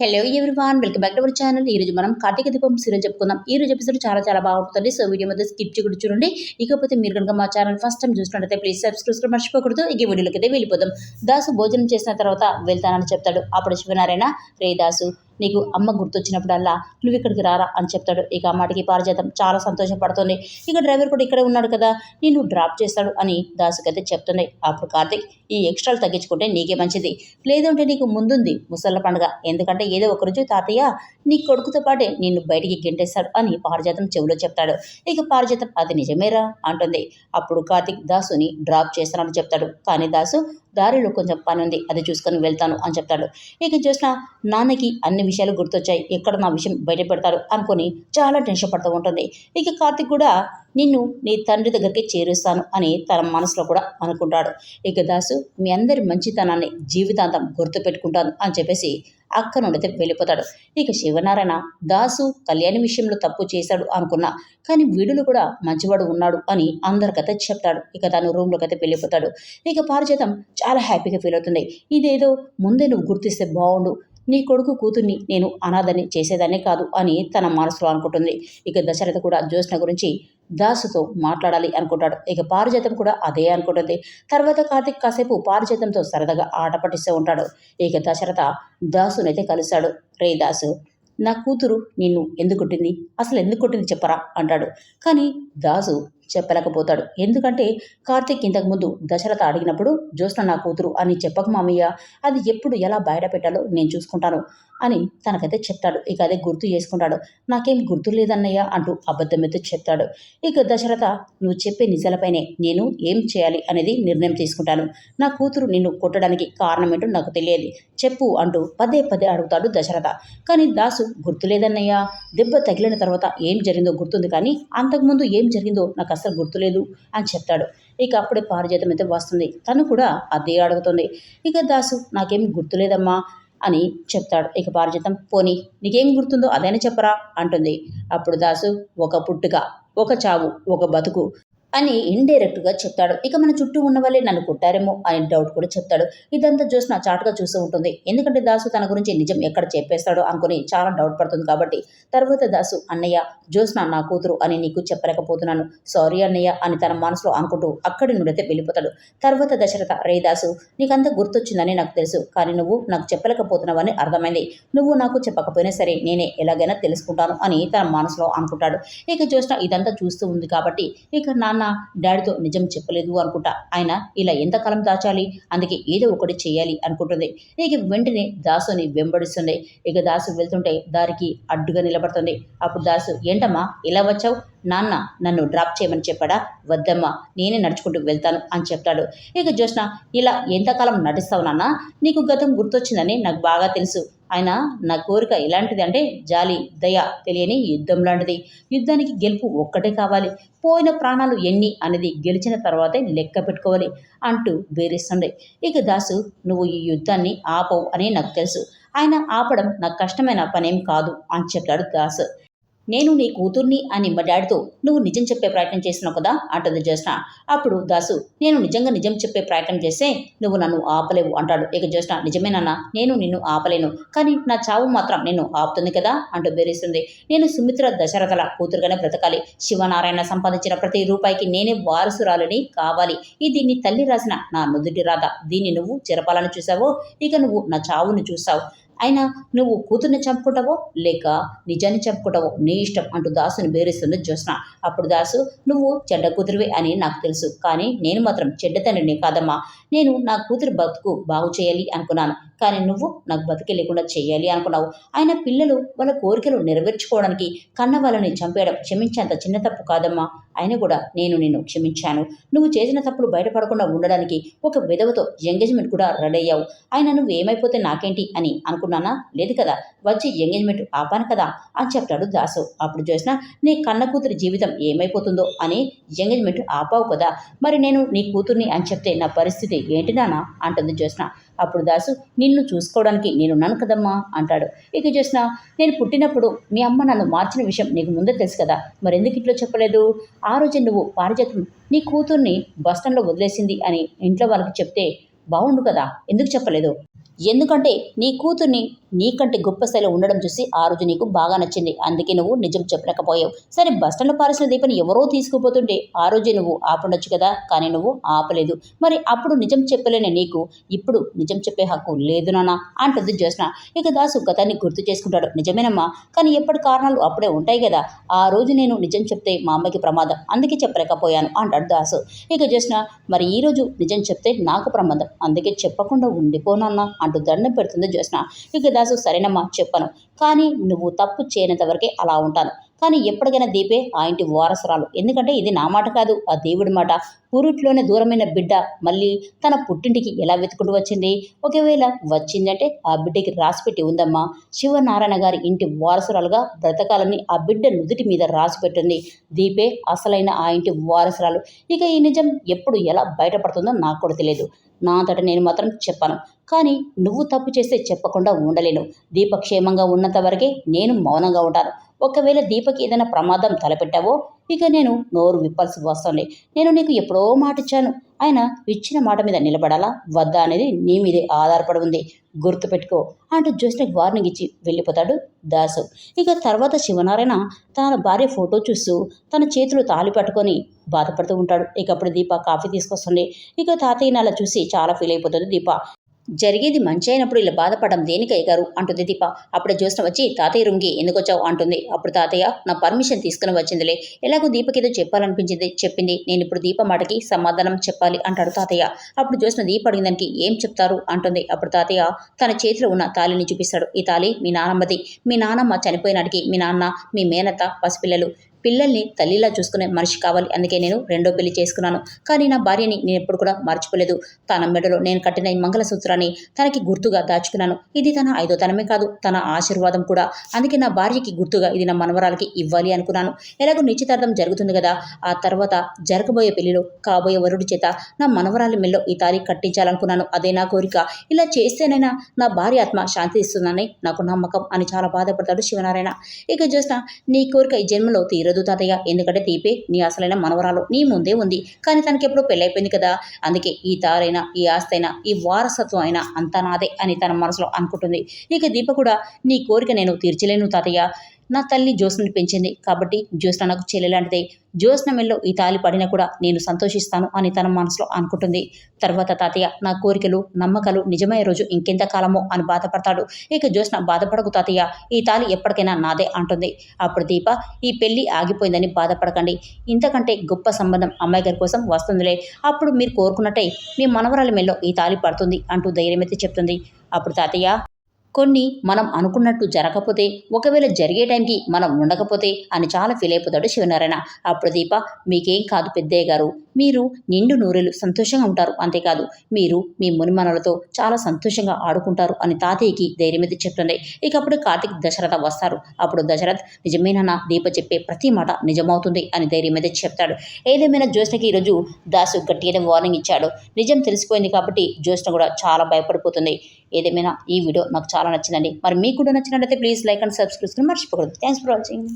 Hello everyone welcome back to our channel ఈ రోజు మనం కార్తీక దీపం సీరియల్ చెప్పుకుందాం. ఈ రోజు ఎపిసోడ్ చాలా చాలా బాగుంటుంది సో వీడియో మధ్య స్కిప్ చేయకుండా చూడండి. ఇకపోతే మీరు కనుక మా ఛానల్ ఫస్ట్ టైం చూసినట్లయితే ప్లీజ్ సబ్స్క్రైబ్ మర్చిపోకూడదు. ఇక వీడియోలోకి అయితే వెళ్ళిపోదాం. దాసు భోజనం చేసిన తర్వాత వెళ్తానని చెప్తాడు. అప్పుడు శివనారాయణ రే దాసు నీకు అమ్మ గుర్తొచ్చినప్పుడల్లా నువ్వు ఇక్కడికి రారా అని చెప్తాడు. ఇక ఆ మాటకి పారిజాతం చాలా సంతోషపడుతుంది. ఇక డ్రైవర్ కూడా ఇక్కడే ఉన్నాడు కదా నేను డ్రాప్ చేస్తాడు అని దాసుకైతే చెప్తున్నాయి. అప్పుడు కార్తిక్ ఈ ఎక్స్ట్రాలు తగ్గించుకుంటే నీకే మంచిది. లేదంటే నీకు ముందుంది ముసళ్ళ పండుగ. ఎందుకంటే ఏదో ఒక రుచి తాతయ్య నీ కొడుకుతో పాటే నిన్ను బయటికి గెంటేస్తాడు అని పారిజాతం చెవిలో చెప్తాడు. ఇక పారిజాతం అది నిజమేరా అంటుంది. అప్పుడు కార్తిక్ దాసుని డ్రాప్ చేస్తానని చెప్తాడు. కానీ దాసు దారిలో కొంచెం పని ఉంది అది చూసుకొని వెళ్తాను అని చెప్తాడు. ఇక చూసిన నాన్నకి అన్ని విషయాలు గుర్తొచ్చాయి. ఎక్కడ నా విషయం బయట పెడతారు అనుకొని చాలా టెన్షన్ పడుతూ ఉంటుంది. ఇక కార్తీక్ కూడా నిన్ను నీ తండ్రి దగ్గరికి చేరుస్తాను అని తన మనసులో కూడా అనుకుంటాడు. ఇక దాసు మీ అందరి మంచితనాన్ని జీవితాంతం గుర్తుపెట్టుకుంటాను అని చెప్పేసి అక్క నుండి వెళ్ళిపోతాడు. ఇక శివనారాయణ దాసు కళ్యాణి విషయంలో తప్పు చేశాడు అనుకున్నా కానీ వీడులు కూడా మంచివాడు ఉన్నాడు అని అందరికైతే చెప్తాడు. ఇక తను రూమ్లోకి అయితే వెళ్ళిపోతాడు. ఇక పారిజాతం చాలా హ్యాపీగా ఫీల్ అవుతుంది. ఇదేదో ముందే నువ్వు గుర్తిస్తే బాగుండు. నీ కొడుకు కూతుర్ని నేను అనాథని చేసేదానే కాదు అని తన మనసులో అనుకుంటుంది. ఇక దశరథ కూడా జ్యోత్స్న గురించి దాసుతో మాట్లాడాలి అనుకుంటాడు. ఇక పారిజాతం కూడా అదే అనుకుంటుంది. తర్వాత కార్తిక్ కాసేపు పారిజాతంతో సరదాగా ఆట పట్టిస్తూ ఉంటాడు. ఇక దశరథ దాసునైతే కలిశాడు. రే దాసు నా కూతురు నిన్ను ఎందుకు కొట్టింది? అసలు ఎందుకు కొట్టింది చెప్పరా? అంటాడు. కానీ దాసు చెప్పలేకపోతాడు. ఎందుకంటే కార్తీక్ ఇంతకుముందు దశరథ అడిగినప్పుడు జ్యోత్స్న నా కూతురు అని చెప్పక మామయ్య. అది ఎప్పుడు ఎలా బయట పెట్టాలో నేను చూసుకుంటాను అని తనకైతే చెప్తాడు. ఇక అదే గుర్తు చేసుకుంటాడు. నాకేం గుర్తు లేదన్నయ్య అంటూ అబద్ధమైతే చెప్తాడు. ఇక దశరథ నువ్వు చెప్పే నిజాలపైనే నేను ఏం చేయాలి అనేది నిర్ణయం తీసుకుంటాను. నా కూతురు నిన్ను కొట్టడానికి కారణం ఏంటో నాకు తెలియదు. చెప్పు అంటూ పదే పదే అడుగుతాడు దశరథ. కానీ దాసు గుర్తులేదన్నయ్య దెబ్బ తగిలిన తర్వాత ఏం జరిగిందో గుర్తుంది కానీ అంతకుముందు ఏం జరిగిందో నాకు అసలు గుర్తులేదు అని చెప్తాడు. ఇక అప్పుడే పారిజాతం అయితే వస్తుంది. తను కూడా అదే అడుగుతుంది. ఇక దాసు నాకేం గుర్తులేదమ్మా అని చెప్తాడు. ఇక పారిజాతం పోనీ నీకేం గుర్తుందో అదైనా చెప్పరా అంటుంది. అప్పుడు దాసు ఒక పుట్టుక ఒక చావు ఒక బతుకు అని ఇండైరెక్ట్గా చెప్తాడు. ఇక మన చుట్టూ ఉన్న వాళ్ళే నన్ను కొట్టారేమో అని డౌట్ కూడా చెప్తాడు. ఇదంతా చూసిన చాటుగా చూస్తూ ఉంటుంది. ఎందుకంటే దాసు తన గురించి నిజం ఎక్కడ చెప్పేస్తాడో అనుకుని చాలా డౌట్ పడుతుంది కాబట్టి తర్వాత దాసు అన్నయ్య జ్యోత్స్న నా కూతురు అని నీకు చెప్పలేకపోతున్నాను. సారీ అన్నయ్య అని తన మనసులో అనుకుంటూ అక్కడి నుండైతే వెళ్ళిపోతాడు. తర్వాత దశరథ రే దాసు నీకంతా గుర్తొచ్చిందని నాకు తెలుసు. కానీ నువ్వు నాకు చెప్పలేకపోతున్నావని అర్థమైంది. నువ్వు నాకు చెప్పకపోయినా సరే నేనే ఎలాగైనా తెలుసుకుంటాను అని తన మనసులో అనుకుంటాడు. ఇక జ్యోత్స్న ఇదంతా చూస్తూ ఉంది కాబట్టి ఇక నాన్న డాడీతో నిజం చెప్పలేదు అనుకుంటా. ఆయన ఇలా ఎంతకాలం దాచాలి? అందుకే ఏదో ఒకటి చేయాలి అనుకుంటుంది. ఇక వెంటనే దాసుని వెంబడిస్తుంది. ఇక దాసు వెళ్తుంటే దారికి అడ్డుగా నిలబడుతుంది. అప్పుడు దాసు ఏంటమ్మా ఇలా వచ్చావు? నాన్న నన్ను డ్రాప్ చేయమని చెప్పాడా? వద్దమ్మా నేనే నడుచుకుంటూ వెళ్తాను అని చెప్తాడు. ఇక జ్యోష్ణ ఇలా ఎంతకాలం నటిస్తావు నాన్న? నీకు గతం గుర్తొచ్చిందని నాకు బాగా తెలుసు. ఆయన నా కోరిక ఎలాంటిది అంటే జాలి దయ తెలియని యుద్ధం లాంటిది. యుద్ధానికి గెలుపు ఒక్కటే కావాలి. పోయిన ప్రాణాలు ఎన్ని అనేది గెలిచిన తర్వాతే లెక్క పెట్టుకోవాలి అంటూ బేరిస్తుండే ఇక దాసు నువ్వు ఈ యుద్ధాన్ని ఆపవు అని నాకు తెలుసు. ఆయన ఆపడం నాకు కష్టమైన పనేం కాదు అని చెప్పాడు దాసు. నేను నీ కూతుర్ని అని మా డాడీతో నువ్వు నిజం చెప్పే ప్రయత్నం చేసినావు కదా అంటుంది జ్యోత్స్న అప్పుడు దాసు నేను నిజంగా నిజం చెప్పే ప్రయత్నం చేస్తే నువ్వు నన్ను ఆపలేవు అంటాడు. ఇక జ్యోత్స్న నిజమేనన్నా నేను నిన్ను ఆపలేను. కానీ నా చావు మాత్రం నిన్ను ఆపుతుంది కదా అంటూ బెదిరిస్తుంది. నేను సుమిత్ర దశరథల కూతురుగానే బ్రతకాలి. శివనారాయణ సంపాదించిన ప్రతి రూపాయికి నేనే వారసురాలని కావాలి. ఇది నీ తల్లి రాసిన నా నుదుటి రాధ. దీన్ని నువ్వు చెరపాలని చూసావో? ఇక నువ్వు నా చావును చూసావు అయినా నువ్వు కూతుర్ని చంపుకుంటావో లేక నిజాన్ని చంపుకుంటావో నీ ఇష్టం అంటూ దాసుని బేరిస్తుంది జ్యోత్స్న. అప్పుడు దాసు నువ్వు చెడ్డ కూతురువే అని నాకు తెలుసు కానీ నేను మాత్రం చెడ్డ తండ్రిని కాదమ్మా. నేను నా కూతురు బతుకు బాగు చేయాలి అనుకున్నాను కానీ నువ్వు నాకు బతికే లేకుండా చేయాలి అనుకున్నావు. ఆయన పిల్లలు వాళ్ళ కోరికలు నెరవేర్చుకోవడానికి కన్న వాళ్ళని చంపేయడం క్షమించేంత చిన్న తప్పు కాదమ్మా. అయినా కూడా నేను నిన్ను క్షమించాను. నువ్వు చేసిన తప్పులు బయటపడకుండా ఉండడానికి ఒక విధవతో ఎంగేజ్మెంట్ కూడా రెడీ అయ్యావు. ఆయన నువ్వు ఏమైపోతే నాకేంటి అని అనుకున్నానా? లేదు కదా. వచ్చి ఎంగేజ్మెంట్ ఆపాను కదా అని చెప్తాడు దాసు. అప్పుడు చూసిన నీ కన్న కూతురి జీవితం ఏమైపోతుందో అని ఎంగేజ్మెంట్ ఆపావు కదా. మరి నేను నీ కూతుర్ని అని చెప్తే నా పరిస్థితి ఏంటి నానా అంటుంది జ్యోత్స్న. అప్పుడు దాసు నిన్ను చూసుకోవడానికి నేనున్నాను కదమ్మా అంటాడు. ఇక చూసిన నేను పుట్టినప్పుడు మీ అమ్మ నన్ను మార్చిన విషయం నీకు ముందే తెలుసు కదా. మరి ఎందుకు ఇట్లా చెప్పలేదు? ఆ రోజు నువ్వు పారిజాతం నీ కూతుర్ని బస్టాండ్లో వదిలేసింది అని ఇంట్లో వాళ్ళకి చెప్తే బాగుండు కదా? ఎందుకు చెప్పలేదు? ఎందుకంటే నీ కూతుర్ని నీకంటే గొప్ప స్థాయిలో ఉండడం చూసి ఆ రోజు నీకు బాగా నచ్చింది. అందుకే నువ్వు నిజం చెప్పలేకపోయావు. సరే బస్టాండ్లో పారేసిన దీపని ఎవరో తీసుకుపోతుంటే ఆ రోజే నువ్వు ఆపండొచ్చు కదా? కానీ నువ్వు ఆపలేదు. మరి అప్పుడు నిజం చెప్పలేని నీకు? ఇప్పుడు నిజం చెప్పే హక్కు లేదు నానా అంటుంది జ్యోత్స్న. ఇక దాసు గతాన్ని గుర్తు చేసుకుంటాడు. నిజమేనమ్మా. కానీ ఎప్పటి కారణాలు అప్పుడే ఉంటాయి కదా? ఆ రోజు నేను నిజం చెప్తే మా అమ్మకి ప్రమాదం. అందుకే చెప్పలేకపోయాను అంటాడు దాసు. ఇక జ్యోత్స్న మరి ఈ రోజు నిజం చెప్తే నాకు ప్రమాదం. అందుకే చెప్పకుండా ఉండిపోనన్నా అంటూ దండం పెడుతుంది జ్యోత్స్న. ఇక దాసు సరేనమ్మా చెప్పను. కానీ నువ్వు తప్పు చేయనంత వరకే అలా ఉంటాను. కానీ ఎప్పటికైనా దీపే ఆ ఇంటి వారసురాలు. ఎందుకంటే ఇది నా మాట కాదు ఆ దేవుడి మాట. పురుట్లోనే దూరమైన బిడ్డ మళ్ళీ తన పుట్టింటికి ఎలా వెతుకుంటూ వచ్చింది? ఒకవేళ వచ్చిందంటే ఆ బిడ్డకి రాసిపెట్టి ఉందమ్మా. శివనారాయణ గారి ఇంటి వారసురాలుగా బ్రతకాలని ఆ బిడ్డ నుదుటి మీద రాసిపెట్టింది దీపే అసలైన ఆ ఇంటి వారసురాలు. ఇక ఈ నిజం ఎప్పుడు ఎలా బయటపడుతుందో నాకు కూడా తెలియదు. నా అంతట నేను మాత్రం చెప్పాను. కానీ నువ్వు తప్పు చేస్తే చెప్పకుండా ఉండలేను. దీప క్షేమంగా ఉన్నంత వరకే నేను మౌనంగా ఉంటాను. ఒకవేళ దీపకి ఏదైనా ప్రమాదం తలపెట్టావో ఇక నేను నోరు విప్పాల్సి వస్తుంది. నేను నీకు ఎప్పుడో మాట ఇచ్చాను. ఆయన ఇచ్చిన మాట మీద నిలబడాలా? వద్దా అనేది నీ మీదే ఆధారపడి ఉంది. గుర్తుపెట్టుకో అంటూ జ్యోత్స్నకి వార్నింగ్ ఇచ్చి వెళ్ళిపోతాడు దాసు. ఇక తర్వాత శివనారాయణ తన భార్య ఫోటో చూస్తూ తన చేతులు తాళి పట్టుకొని బాధపడుతూ ఉంటాడు. ఇక అప్పుడు దీప కాఫీ తీసుకొస్తుంది. ఇక తాతయ్యని అలా చూసి చాలా ఫీల్ అయిపోతుంది దీప. జరిగేది మంచి అయినప్పుడు ఇలా బాధపడడం దేనికయ్య గారు? అంటుంది దీప. అప్పుడే జ్యోత్స్న వచ్చి తాతయ్య రూమ్కి ఎందుకు వచ్చావు అంటుంది. అప్పుడు తాతయ్య నా పర్మిషన్ తీసుకుని వచ్చిందిలే. ఎలాగో దీపకి ఏదో చెప్పాలనిపించింది చెప్పింది. నేను ఇప్పుడు దీప మాటకి సమాధానం చెప్పాలి అంటాడు తాతయ్య. అప్పుడు జ్యోత్స్న దీప అడిగిన దానికి ఏం చెప్తారు? అంటుంది. అప్పుడు తాతయ్య తన చేతిలో ఉన్న తాళిని చూపిస్తాడు. ఈ తాళి మీ నానమ్మది. మీ నానమ్మ చనిపోయినాటికి మీ నాన్న మీ మేనత్త పసిపిల్లలు పిల్లల్ని తల్లిలా చూసుకునే మనిషి కావాలి. అందుకే నేను రెండో పెళ్ళి చేసుకున్నాను. కానీ నా భార్యని నేను ఎప్పుడు కూడా మర్చిపోలేదు. తన మెడలో నేను కట్టిన ఈ మంగళసూత్రాన్ని తనకి గుర్తుగా దాచుకున్నాను. ఇది తన ఐదో తనమే కాదు తన ఆశీర్వాదం కూడా. అందుకే నా భార్యకి గుర్తుగా ఇది నా మనవరాలకి ఇవ్వాలి అనుకున్నాను. ఎలాగో నిశ్చితార్థం జరుగుతుంది కదా ఆ తర్వాత జరగబోయే పెళ్ళిలో కాబోయే వరుడి చేత నా మనవరాలి మెల్లో ఈ తారీ కట్టించాలనుకున్నాను. అదే నా కోరిక. ఇలా చేస్తేనైనా నా భార్య ఆత్మ శాంతి ఇస్తుందని నాకు నమ్మకం అని చాలా బాధపడతాడు శివనారాయణ. ఇక చూసిన నీ కోరిక ఈ జన్మలో తీరదు. తాతయ్య. ఎందుకంటే దీపే నీ అసలైన మనవరాలు నీ ముందే ఉంది. కానీ తనకి ఎప్పుడో పెళ్ళైపోయింది కదా. అందుకే ఈ తారైనా ఈ ఆస్తైనా ఈ వారసత్వం అయినా అంతా నాదే అని తన మనసులో అనుకుంటుంది. ఇక దీప కూడా నీ కోరిక నేను తీర్చలేను తాతయ్య. నా తల్లి జ్యోత్స్నని పెంచింది. కాబట్టి జ్యోత్స్న నాకు చెల్లెలాంటిదే జ్యోత్స్న మెల్లో ఈ తాలి పడినా కూడా నేను సంతోషిస్తాను అని తన మనసులో అనుకుంటుంది. తర్వాత తాతయ్య నా కోరికలు నమ్మకాలు నిజమయ్యే రోజు ఇంకెంత కాలమో అని బాధపడతాడు. ఇక జ్యోత్స్న బాధపడకు తాతయ్య ఈ తాలి ఎప్పటికైనా నాదే అంటుంది. అప్పుడు దీప ఈ పెళ్ళి ఆగిపోయిందని బాధపడకండి. ఇంతకంటే గొప్ప సంబంధం అమ్మాయి గారి కోసం వస్తుందిలే. అప్పుడు మీరు కోరుకున్నట్టే మీ మనవరాల మెల్లో ఈ తాలి పడుతుంది అంటూ ధైర్యమైతే చెప్తుంది. అప్పుడు తాతయ్య కొన్ని మనం అనుకున్నట్టు జరగకపోతే ఒకవేళ జరిగే టైంకి మనం ఉండకపోతే అని చాలా ఫీల్ అయిపోతాడు శివనారాయణ. అప్పుడు దీప మీకేం కాదు పెద్దయ్య గారు. మీరు నిండు నూరెలు సంతోషంగా ఉంటారు. అంతేకాదు మీరు మీ మునిమనలతో చాలా సంతోషంగా ఆడుకుంటారు అని తాతయ్యకి ధైర్యం చెప్తుంది. ఇక అప్పుడు కార్తీక్ దశరథ వస్తారు. అప్పుడు దశరథ్ నిజమేనా దీప చెప్పే ప్రతి మాట నిజమవుతుంది అని ధైర్యం అయితే చెప్తాడు. ఏదేమైనా జ్యోత్స్నకి ఈరోజు దాసు గట్టిగానే వార్నింగ్ ఇచ్చాడు. నిజం తెలిసిపోయింది కాబట్టి జ్యోత్స్న కూడా చాలా భయపడిపోతుంది. ఏదేమైనా ఈ వీడియో నాకు చాలా నచ్చిందండి. మరి మీకు కూడా నచ్చినట్లయితే ప్లీజ్ లైక్ అండ్ సబ్స్క్రైబ్ మర్చిపోకూడదు. Thanks for watching